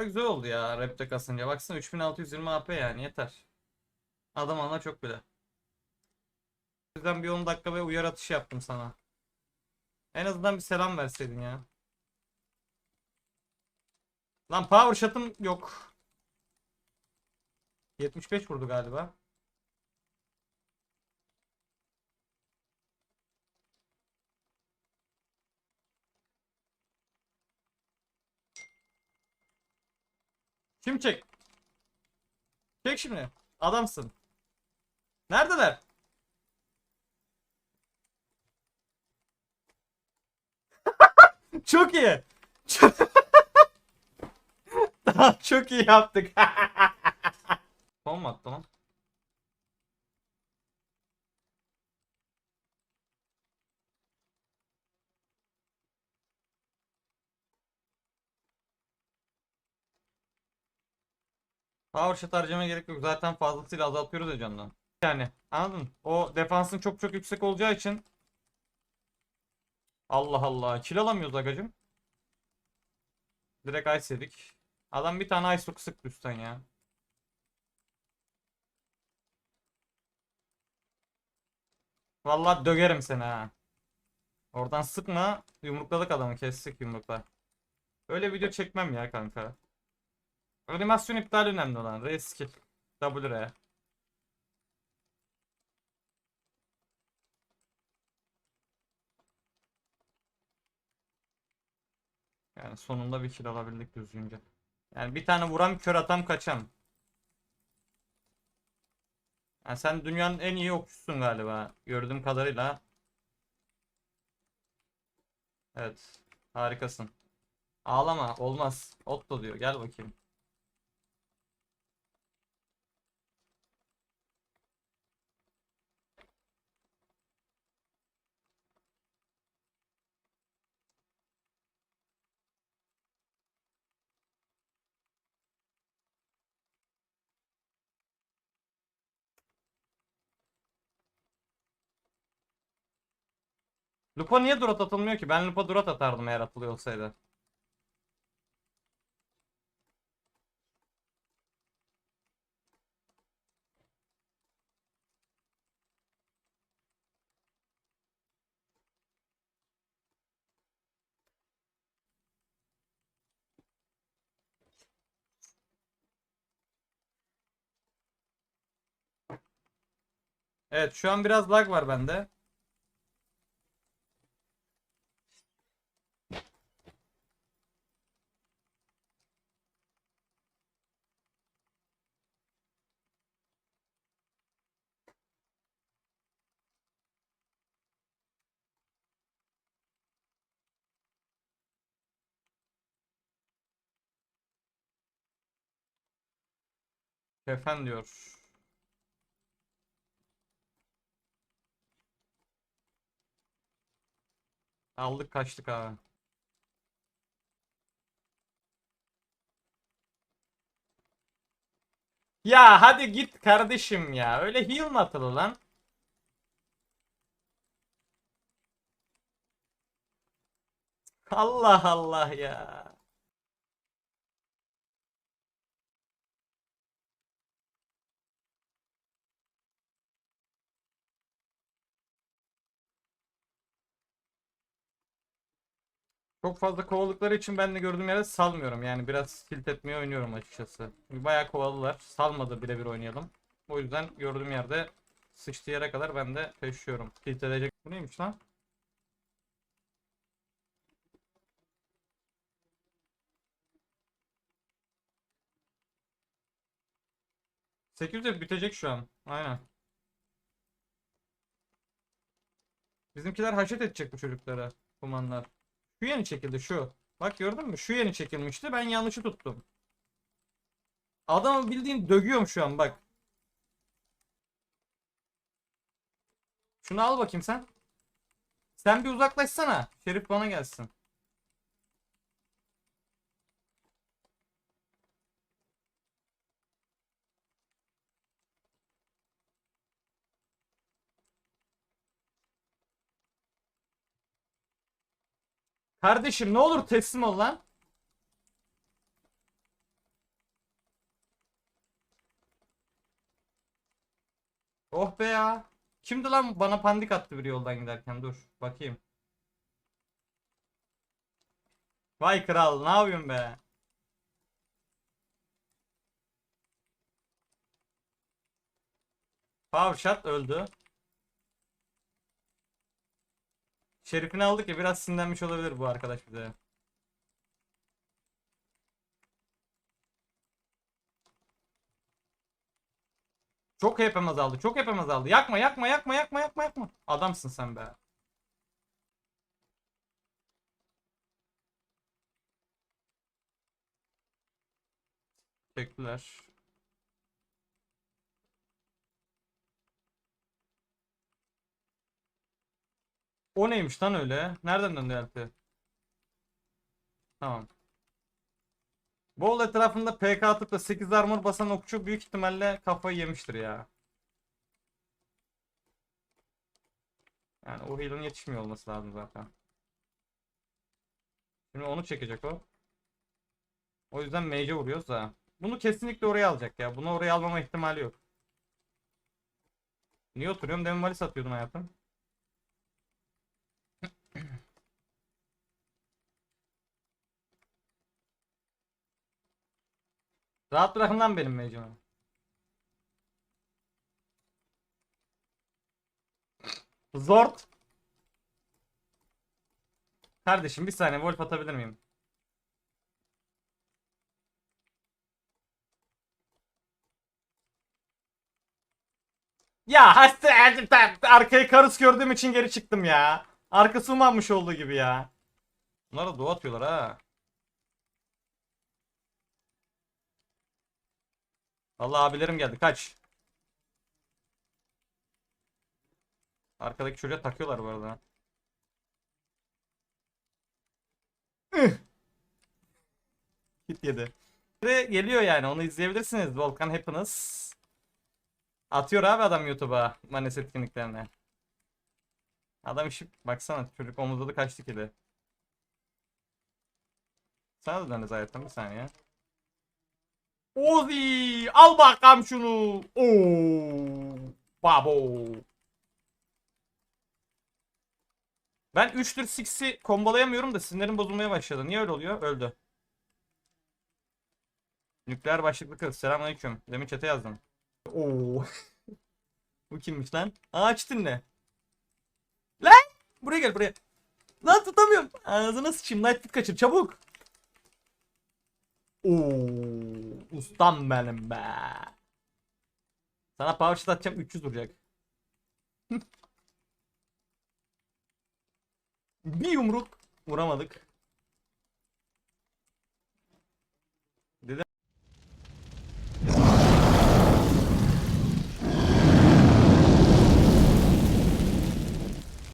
Bayağı güzel oldu ya rapte kasınca. Baksana 3620 AP yani yeter. Adam ana çok bile. O yüzden bir 10 dakika ve uyar atışı yaptım sana. En azından bir selam verseydin ya. Lan power shot'ım yok. 75 vurdu galiba. Kim çek? Çek şimdi. Adamsın. Neredeler? Çok iyi. Çok, Tamam, çok iyi yaptık. Son mu lan? Power shot gerek yok. Zaten fazlasıyla azaltıyoruz ya candan. Yani anladın? O defansın çok çok yüksek olacağı için Allah Allah. Kill alamıyoruz agacım. Direkt ice yedik. Adam bir tane ice hook sıktı üstten ya. Vallahi dögerim seni ha. Oradan sıkma. Yumrukladık adamı. Kestik yumrukla. Öyle video çekmem ya kanka. Animasyon iptal önemli olan. R skill. W R. Yani sonunda bir kill alabildik düzgünce. Yani bir tane vuran kör atam kaçan. Yani sen dünyanın en iyi okçusun galiba. Gördüğüm kadarıyla. Evet. Harikasın. Ağlama. Olmaz. Otto diyor. Gel bakayım. Lupa niye durat atılmıyor ki? Ben Lupa durat atardım eğer atılıyor olsaydı. Evet şu an biraz lag var bende. Kefen diyor. Aldık kaçtık abi. Ya hadi git kardeşim ya. Öyle heal mı atılır lan? Allah Allah ya. Çok fazla kovaladıkları için ben de gördüğüm yere salmıyorum. Yani biraz tilt etmeye oynuyorum açıkçası. Bayağı kovaladılar. Salmadı birebir oynayalım. O yüzden gördüğüm yerde sıçtığı yere kadar ben de peşiyorum. Tilt edecek. Bu neymiş lan? de bitecek şu an. Aynen. Bizimkiler haşet edecek bu çocuklara. Kumanlar. Şu yeni çekildi şu. Bak gördün mü? Şu yeni çekilmişti. Ben yanlışı tuttum. Adamı bildiğin dövüyorum şu an bak. Şunu al bakayım sen. Sen bir uzaklaşsana. Şerif bana gelsin. Kardeşim ne olur teslim ol lan. Oh be ya. Kimdi lan bana pandik attı bir yoldan giderken dur bakayım. Vay kral ne yapıyorsun be? Pavşat öldü. Şerifini aldık ya biraz sinirlenmiş olabilir bu arkadaş bize. Çok HP'm azaldı. Çok HP'm azaldı. Yakma yakma yakma yakma yakma yakma. Adamsın sen be. Teşekkürler. O neymiş lan öyle? Nereden döndü Elfi? Tamam. Bol etrafında PK atıp da 8 armor basan okçu büyük ihtimalle kafayı yemiştir ya. Yani o heal'ın yetişmiyor olması lazım zaten. Şimdi onu çekecek o. O yüzden mage'e vuruyoruz da. Bunu kesinlikle oraya alacak ya. Bunu oraya almama ihtimali yok. Niye oturuyorum? Demin valiz atıyordun hayatım. Rahat bırakın lan benim mage'imi. Zort. Kardeşim bir saniye wolf atabilir miyim? Ya hasta arkayı karus gördüğüm için geri çıktım ya. Arkası umanmış olduğu gibi ya. Bunlara doğa atıyorlar ha. Vallahi abilerim geldi kaç. Arkadaki çocuğa takıyorlar bu arada. Hit yedi. Ve Geliyor yani onu izleyebilirsiniz. Volkan Happiness. Atıyor abi adam YouTube'a Manes etkinliklerine. Adam işi baksana çocuk omuzladı kaçtı kili. Sana da döneriz hayatım bir saniye. Ozi al bakalım şunu. Oo. Babo. Ben 3'tür 6'i kombolayamıyorum da sinirlerim bozulmaya başladı. Niye öyle oluyor? Öldü. Nükleer başlıklı kız. Selamünaleyküm. Demin chat'e yazdım. Oo. Bu kimmiş lan? Ağaç dinle. Lan! Buraya gel buraya. Lan tutamıyorum. Ağzına sıçayım. Lightfoot kaçır çabuk. Oo, ustam benim be. Sana power shot atacağım 300 vuracak. Bir yumruk vuramadık.